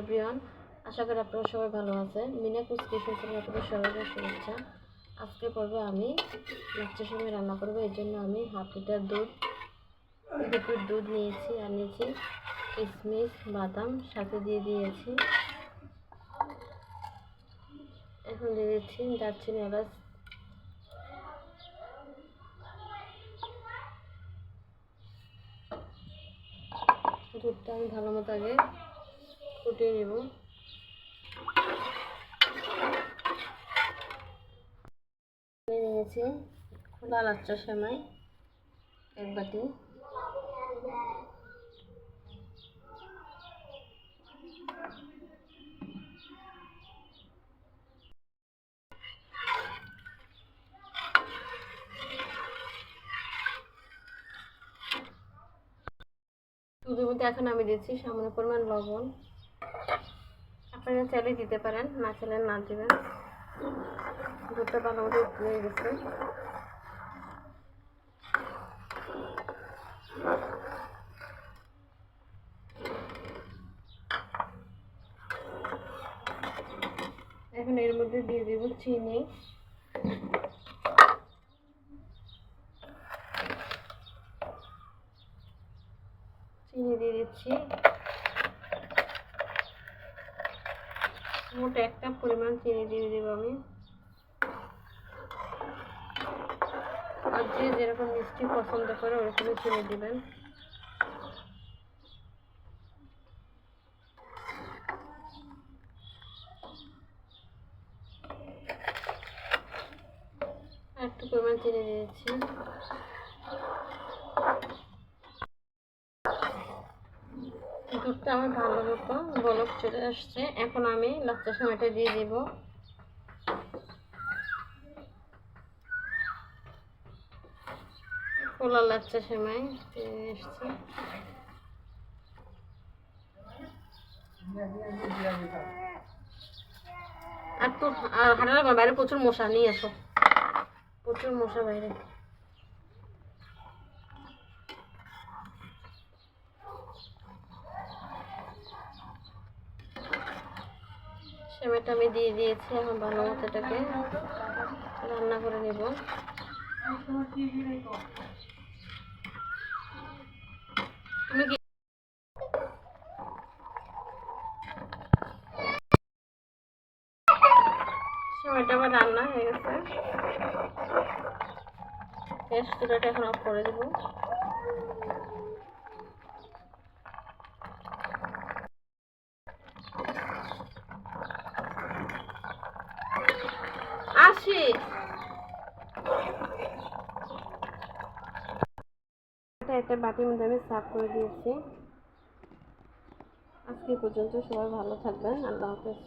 Everyone আশা করি আপনারা সবাই ভালো আছেন। মিনা কুচ কিশোর চ্যানেল আপনাদের সবাইকে শুভেচ্ছা। আজকে পর্বে আমি লাচ্চার সময় রান্না করব এর জন্য আমি হাফ লিটার দুধ লিকুইড দুধ নিয়েছি আর নিয়েছি কিশমিশ বাদাম, সাথে দিয়ে দিয়েছি। এখন দিয়ে দিচ্ছি দারচিনি এলাচ। দুধটা আমি ভালো মতো আগে ফুটিয়ে নেব। নিয়ে নিয়েছি লাল আচ্চা সেমাই, এক বাটি। এখন আমি দিচ্ছি সামান্য পরিমাণ লবণ। আপনারা চাইলে দিতে পারেন, না চাইলে না দেবেন। দুধটা ভালো মতো উঠে গেছে। এখন এর মধ্যে দিয়ে দেবো চিনি। চিনি দিয়ে দিচ্ছি। মোট এক কাপ পরিমাণ চিনি দিয়ে দেবো আমি। আর যে যেরকম মিষ্টি পছন্দ করে ওরকমই চিনি দিবেন। একটু পরিমাণ চিনি দিয়েছি দুধটা আমার ভালো মতো বলক চলে আসছে। এখন আমি লাচ্চা সময়টা দিয়ে দিব। পোলা লাচ্চা সেমাই দিয়ে এসছি আর তো, আর হাঁটার বাইরে প্রচুর মশা, নিয়ে আসো। প্রচুর মশা বাইরে। সেমাইটা আমি দিয়ে দিয়েছি এখন ভালো মতো এটাকে রান্না করে নেব। তুমি কি রান্না হয়ে গেছে। গ্যাস চুলাটা এখন অফ করে দেবো। আসি। একটা বাটির মধ্যে আমি সাফ করে দিয়েছি। আজকে পর্যন্ত সবাই ভালো থাকবেন। আল্লাহ হাফেজ।